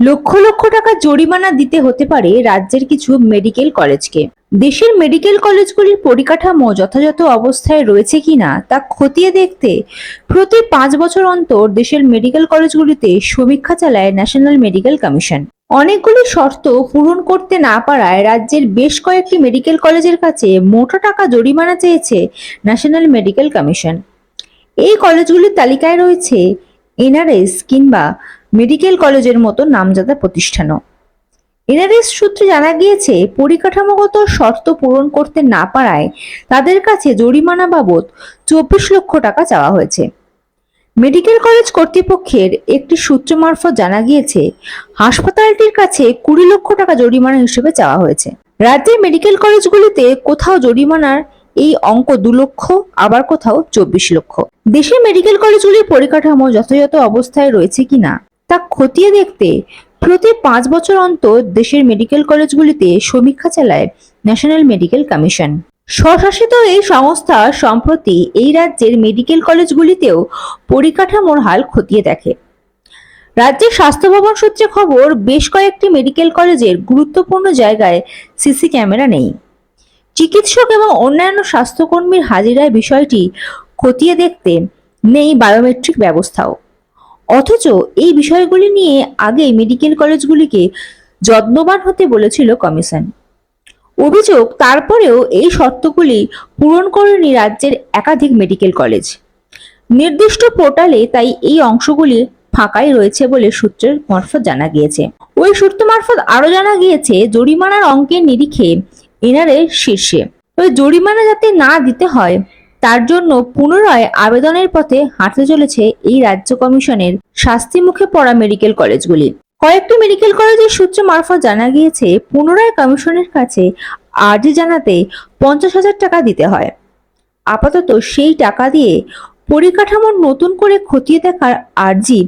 লক্ষ লক্ষ টাকা জরিমানা দিতে হতে পারে রাজ্যের কিছু মেডিকেল কলেজকে। দেশের মেডিকেল কলেজগুলির পরিকাঠামো যথাযথ অবস্থায় রয়েছে কিনা তা খতিয়ে দেখতে প্রতি পাঁচ বছর অন্তর দেশের মেডিকেল কলেজগুলিতে সমীক্ষা চালায় ন্যাশনাল মেডিকেল কমিশন। অনেকগুলি শর্ত পূরণ করতে না পারায় রাজ্যের বেশ কয়েকটি মেডিকেল কলেজের কাছে মোটা টাকা জরিমানা চেয়েছে ন্যাশনাল মেডিকেল কমিশন। এই কলেজগুলির তালিকায় রয়েছে এনআরএস কিংবা মেডিকেল কলেজের মতো নামজাদা প্রতিষ্ঠানও। এনআরএস সূত্রে জানা গিয়েছে, পরিকাঠামোগত শর্ত পূরণ করতে না পারায় তাদের কাছে জরিমানা বাবদ চব্বিশ লক্ষ টাকা চাওয়া হয়েছে। মেডিকেল কলেজ কর্তৃপক্ষের একটি সূত্র মারফত জানা গিয়েছে, হাসপাতালটির কাছে কুড়ি লক্ষ টাকা জরিমানা হিসেবে চাওয়া হয়েছে। রাজ্যের মেডিকেল কলেজগুলিতে কোথাও জরিমানার এই অঙ্ক দু লক্ষ, আবার কোথাও চব্বিশ লক্ষ। দেশের মেডিকেল কলেজগুলির পরিকাঠামো যথাযথ অবস্থায় রয়েছে কিনা তা খতিয়ে দেখতে প্রতি পাঁচ বছর অন্তর দেশের মেডিকেল কলেজগুলিতে সমীক্ষা চালায় ন্যাশনাল মেডিকেল কমিশন স্বশাসিত এই সংস্থা সম্প্রতি এই রাজ্যের মেডিকেল কলেজগুলিতেও পরিকাঠামোর হাল খতিয়ে দেখে। রাজ্যের স্বাস্থ্য ভবন সূত্রে খবর, বেশ কয়েকটি মেডিকেল কলেজের গুরুত্বপূর্ণ জায়গায় সিসি ক্যামেরা নেই। চিকিৎসক এবং অন্যান্য স্বাস্থ্যকর্মীর হাজিরায় বিষয়টি খতিয়ে দেখতে নেই বায়োমেট্রিক ব্যবস্থাও। অথচ এই বিষয়গুলি নিয়ে আগে মেডিকেল কলেজগুলিকে যত্নবান হতে বলেছিল কমিশন। অভিযোগ, তারপরেও এই শর্তগুলি পূরণ করেনি রাজ্যের একাধিক মেডিকেল কলেজ। নির্দিষ্ট পোর্টালে তাই এই অংশগুলি ফাঁকাই রয়েছে বলে সূত্রের মারফত জানা গিয়েছে। ওই সূত্র মারফত আরও জানা গিয়েছে, জরিমানার অঙ্কের নিরিখে এনারে শীর্ষে। ওই জরিমানা যাতে না দিতে হয় তার জন্য পুনরায় আবেদনের পথে হাঁটতে চলেছে এই রাজ্য কমিশনের শাস্তি মুখে পড়া মেডিকেল কলেজগুলি। কয়েকটি মেডিকেল কলেজের সূত্র মারফত জানা গিয়েছে, পুনরায় কমিশনের কাছে আর্জি জানাতে পঞ্চাশ হাজার টাকা দিতে হয়। আপাতত সেই টাকা দিয়ে পরিকাঠামোর নতুন করে খতিয়ে দেখার আর্জি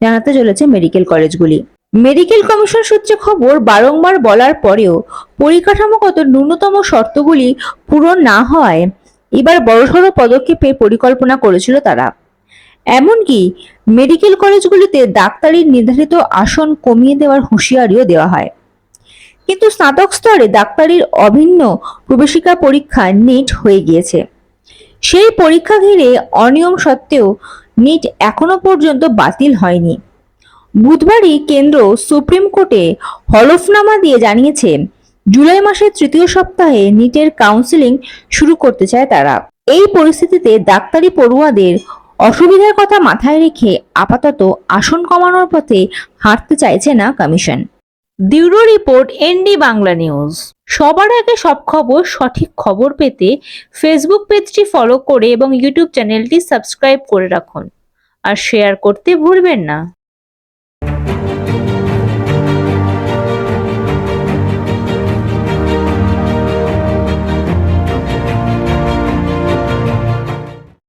জানাতে চলেছে মেডিকেল কলেজগুলি। মেডিকেল কমিশন সূত্রে খবর, বারংবার বলার পরেও পরিকাঠামোগত ন্যূনতম শর্তগুলি পূরণ না হওয়ায় এবার বড়সড় পদক্ষেপের পরিকল্পনা করেছিল তারা। এমনকি মেডিকেল কলেজগুলিতে ডাক্তারির নির্ধারিত আসন কমিয়ে দেওয়ার হুঁশিয়ারিও দেওয়া হয়। কিন্তু স্নাতক স্তরে ডাক্তারির অভিন্ন প্রবেশিকা পরীক্ষা নিট হয়ে গিয়েছে। সেই পরীক্ষা ঘিরে অনিয়ম সত্ত্বেও নিট এখনও পর্যন্ত বাতিল হয়নি। বুধবারই কেন্দ্র সুপ্রিম কোর্টে হলফনামা দিয়ে জানিয়েছে জুলাই মাসের তৃতীয় সপ্তাহে নিটের কাউন্সিলিং শুরু করতে চায় তারা। এই পরিস্থিতিতে ডাক্তারি পড়ুয়াদের অসুবিধার কথা মাথায় রেখে আপাতত আসন কমানোর পথে হাঁটতে চাইছে না commission. Bureau report, ND Bangla news. সবার আগে সব খবর, সঠিক খবর পেতে ফেসবুক পেজটি ফলো করে এবং ইউটিউব চ্যানেলটি সাবস্ক্রাইব করে রাখুন। আর শেয়ার করতে ভুলবেন না।